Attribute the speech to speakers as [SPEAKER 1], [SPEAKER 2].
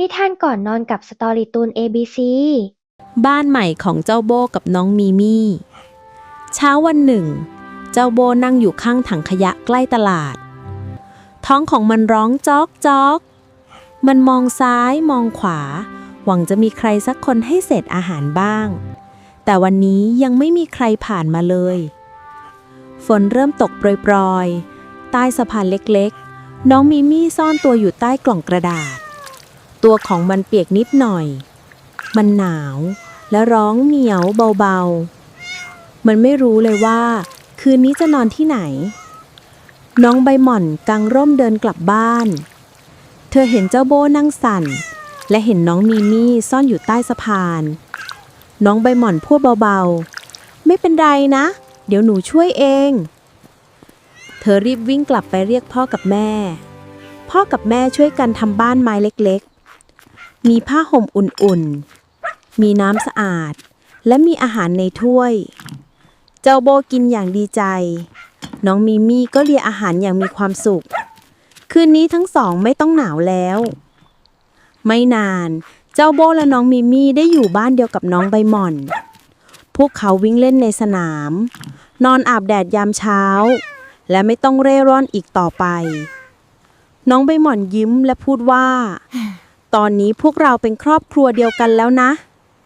[SPEAKER 1] นิทานก่อนนอนกับสตอรี่ตูน ABC
[SPEAKER 2] บ้านใหม่ของเจ้าโบกับน้องมีมี่ เช้าวันหนึ่ง เจ้าโบนั่งอยู่ข้างถังขยะใกล้ตลาด ท้องของมันร้องจอกจอก มันมองซ้ายมองขวา หวังจะมีใครสักคนให้เศษอาหารบ้าง แต่วันนี้ยังไม่มีใครผ่านมาเลย ฝนเริ่มตกโปรยๆ ใต้สะพานเล็กๆ น้องมีมี่ซ่อนตัวอยู่ใต้กล่องกระดาษ ตัวของมันเปียกนิดหน่อย มันหนาวและร้องเหนียวเบาๆ มันไม่รู้เลยว่า คืนนี้จะนอนที่ไหน น้องใบหม่อนกางร่มเดินกลับบ้าน เธอเห็นเจ้าโบนั่งสั่น และเห็นน้องมีมี่ซ่อนอยู่ใต้สะพาน น้องใบหม่อนพูดเบาๆ ไม่เป็นไรนะ เดี๋ยวหนูช่วยเอง เธอรีบวิ่งกลับไปเรียกพ่อกับแม่ พ่อกับแม่ช่วยกันทำบ้านไม้เล็กๆ มีผ้าห่มอุ่นๆ มีน้ำสะอาด และมีอาหารในถ้วย เจ้าโบกินอย่างดีใจ น้องมีมี่ก็เลียอาหารอย่างมีความสุข คืนนี้ทั้งสองไม่ต้องหนาวแล้ว ไม่นาน เจ้าโบและน้องมีมี่ได้อยู่บ้านเดียวกับน้องใบหม่อน พวกเขาวิ่งเล่นในสนาม นอนอาบแดดยามเช้า และไม่ต้องเร่ร่อนอีกต่อไป น้องใบหม่อนยิ้มและพูดว่า ตอนนี้พวกเราเป็นครอบครัวเดียวกันแล้วนะ